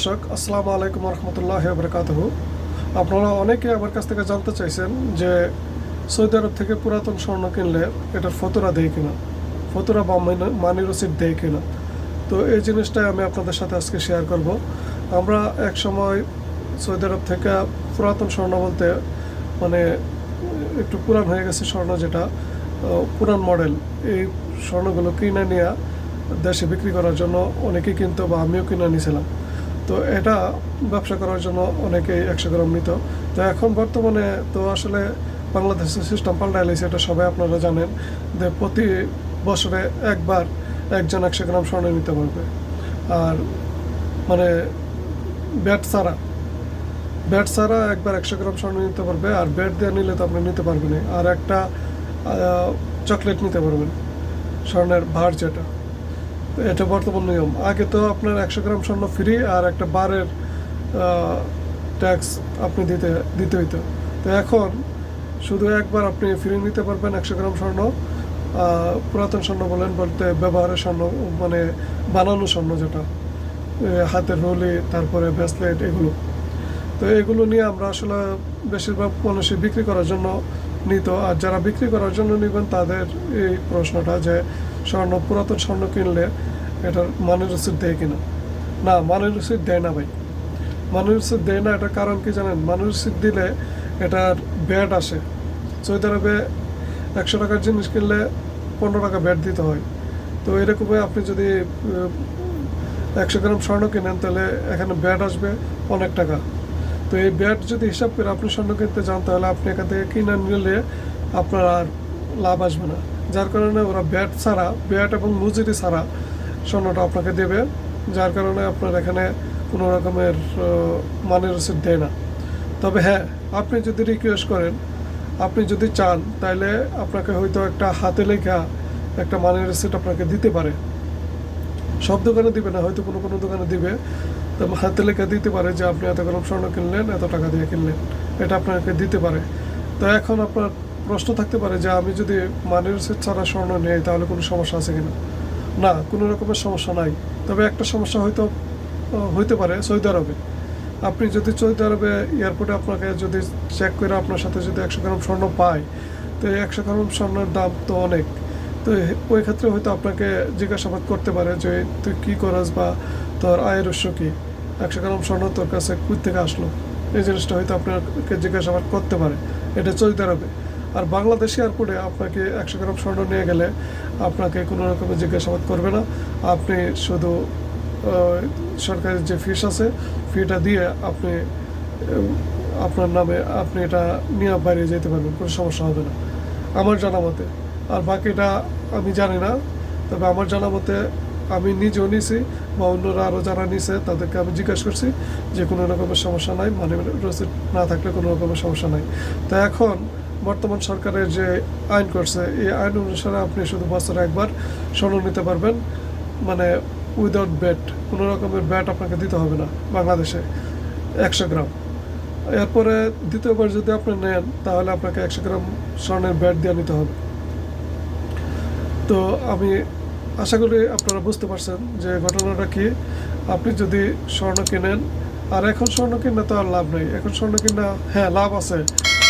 দর্শক, আসসালামু আলাইকুম রহমতুল্লাহ বরকাতহ আপনারা অনেকে আমার কাছ থেকে জানতে চাইছেন যে সৌদি আরব থেকে পুরাতন স্বর্ণ কিনলে এটার ফতুরা দেয় কিনা? ফতুরা বা মানি রসিদ দেয় কিনা? তো এই জিনিসটাই আমি আপনাদের সাথে আজকে শেয়ার করব। আমরা এক সময় সৌদি আরব থেকে পুরাতন স্বর্ণ বলতে মানে একটু পুরান হয়ে গেছে স্বর্ণ যেটা পুরান মডেল। এই স্বর্ণগুলো কিনে নিয়ে দেশে বিক্রি করার জন্য অনেকেই কিনতো বা আমিও কিনে নিয়েছিলাম তো এটা ব্যবসা করার জন্য অনেকেই একশো গ্রাম নিত তো এখন বর্তমানে তো আসলে বাংলাদেশের সিস্টেম পাল্টাই লাইছে, এটা সবাই আপনারা জানেন, যে প্রতি বছরে একবার একজন একশো গ্রাম স্বর্ণ নিতে পারবে। আর মানে ব্যাট ছাড়া ব্যাট ছাড়া একবার একশো গ্রাম স্বর্ণ নিতে পারবে, আর ব্যাট দিয়ে নিলে তো আপনি নিতে পারবেন। আর একটা চকলেট নিতে পারবেন, স্বর্ণের ভার যেটা। এটা বর্তমান নিয়ম। আগে তো আপনার একশো গ্রাম স্বর্ণ ফ্রি আর একটা বারের ট্যাক্স আপনি দিতে দিতে হইতো। তো এখন শুধু একবার আপনি ফ্রি নিতে পারবেন একশো গ্রাম স্বর্ণ পুরাতন স্বর্ণ বলেন বলতে ব্যবহারের স্বর্ণ মানে বানানো স্বর্ণ যেটা হাতের রোলি, তারপরে ব্রেসলেট এগুলো। তো এগুলো নিয়ে আমরা আসলে বেশিরভাগ মানুষই বিক্রি করার জন্য নিত। আর যারা বিক্রি করার জন্য নেবেন তাদের এই প্রশ্নটা যে স্বর্ণ, পুরাতন স্বর্ণ কিনলে এটার মানের রসিদ দেয় কিনা? না মানের রসিদ দেয় না ভাই। মানের রসিদ দেয় না এটার কারণ কি জানেন? মানের রসিদ দিলে এটার ব্যাট আসে। সৌদি আরবে একশো টাকার জিনিস কিনলে পনেরো টাকা ব্যাট দিতে হয়। তো এরকমই আপনি যদি একশো গ্রাম স্বর্ণ কিনেন, তাহলে এখানে ব্যাট আসবে অনেক টাকা। তো এই ব্যাট যদি হিসাব করে আপনি স্বর্ণ কিনতে যান, তাহলে আপনি এখান থেকে কিনে নিলে আপনার আর লাভ আসবে না। যার কারণে ওরা ব্যাট ছাড়া, ব্যাট এবং মজুরি ছাড়া স্বর্ণটা আপনাকে দেবে, যার কারণে আপনার এখানে কোনো রকমের মানের রসিদ দেয় না। তবে হ্যাঁ আপনি যদি রিকোয়েস্ট করেন, আপনি যদি চান তাহলে আপনাকে হয়তো একটা হাতে লেখা একটা মানের রসিদ আপনাকে দিতে পারে। সব দোকানে দিবে না, হয়তো কোনো কোনো দোকানে দিবে। তো হাতে লেখা দিতে পারে যে আপনি এত গ্রাম স্বর্ণ কিনলেন, এত টাকা দিয়ে কিনলেন। এটা আপনাকে দিতে পারে। তো এখন আপনার প্রশ্ন থাকতে পারে যে আমি যদি মানের রসিদ ছাড়া স্বর্ণ নেই, তাহলে কোনো সমস্যা আছে কিনা? না, কোনো রকমের সমস্যা নাই। তবে একটা সমস্যা হয়তো হইতে পারে সৌদি আরবে। আপনি যদি সৌদি আরবে এয়ারপোর্টে আপনাকে যদি চেক করে আপনার সাথে যদি একশো গ্রাম স্বর্ণ পায়, তো একশো গ্রাম স্বর্ণের দাম তো অনেক। তো ওই ক্ষেত্রে হয়তো আপনাকে জিজ্ঞাসাবাদ করতে পারে যে, তুই কী করস বা তোর আয়ের উৎস কী? একশো গ্রাম স্বর্ণ তোর কাছে কুই থেকে আসলো? এই জিনিসটা হয়তো আপনাকে জিজ্ঞাসাবাদ করতে পারে। এটা সৌদি আরবে। আর বাংলাদেশ এয়ারপোর্টে আপনাকে একশো গ্রাম স্বর্ণ নিয়ে গেলে আপনাকে কোনো রকমের জিজ্ঞাসাবাদ করবে না। আপনি শুধু সরকারের যে ফিস আছে ফিটা দিয়ে আপনি আপনার নামে আপনি এটা নিয়ে বাইরে যেতে পারবেন, কোনো সমস্যা হবে না। আমার জানা মতে, আর বাকিটা আমি জানি না, তবে আমার জানা মতে আমি নিজেও নিছি বা অন্যরা আরও যারা নিছে তাদেরকে আমি জিজ্ঞাসা করছি যে কোনো রকমের সমস্যা নাই মানে রসিদ না থাকলে কোনো রকমের সমস্যা নাই। তো এখন বর্তমান সরকারের যে আইন করছে, এই আইন অনুসারে আপনি শুধু বছরে একবার স্বর্ণ নিতে পারবেন। মানে উইদাউট ব্যাট কোনো রকমের ব্যাট আপনাকে দিতে হবে না বাংলাদেশে, একশো গ্রাম। এরপরে দ্বিতীয়বার যদি আপনি নেন, তাহলে আপনাকে একশো গ্রাম স্বর্ণের ব্যাট দিয়ে নিতে হবে। তো আমি আশা করি আপনারা বুঝতে পারছেন যে ঘটনাটা কি। আপনি যদি স্বর্ণ কিনেন, আর এখন স্বর্ণ কিনা তো আর লাভ নেই। এখন স্বর্ণ কিনা হ্যাঁ লাভ আছে।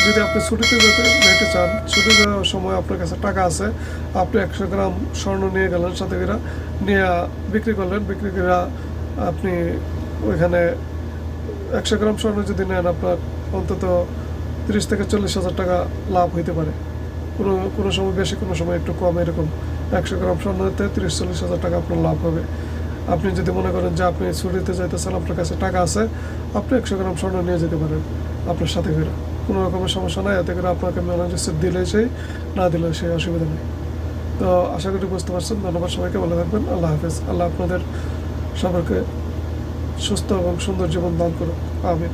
যদি আপনি ছুটিতে যেতে যেতে চান, ছুটি যাওয়ার সময় আপনার কাছে টাকা আছে, আপনি একশো গ্রাম স্বর্ণ নিয়ে গেলেন সাথে করে, নিয়ে বিক্রি করলেন, বিক্রি করে আপনি ওইখানে একশো গ্রাম স্বর্ণ যদি নেন, আপনার অন্তত তিরিশ থেকে চল্লিশ হাজার টাকা লাভ হইতে পারে। কোনো কোনো সময় বেশি, কোনো সময় একটু কম, এরকম একশো গ্রাম স্বর্ণতে তিরিশ, চল্লিশ হাজার টাকা আপনার লাভ হবে। আপনি যদি মনে করেন যে আপনি ছুটিতে যাইতেছেন, আপনার কাছে টাকা আছে, আপনি একশো গ্রাম স্বর্ণ নিয়ে যেতে পারেন আপনার সাথে করে। কোনো রকমের সমস্যা নাই, এতে করে আপনাকে ম্যানেজার দিলে সেই, না দিলে সেই অসুবিধা নেই। তো আশা করি বুঝতে পারছেন, ধন্যবাদ সবাইকে, ভালো থাকবেন, আল্লাহ হাফেজ, আল্লাহ আপনাদের সবাইকে সুস্থ এবং সুন্দর জীবন দান করুক, আমিন।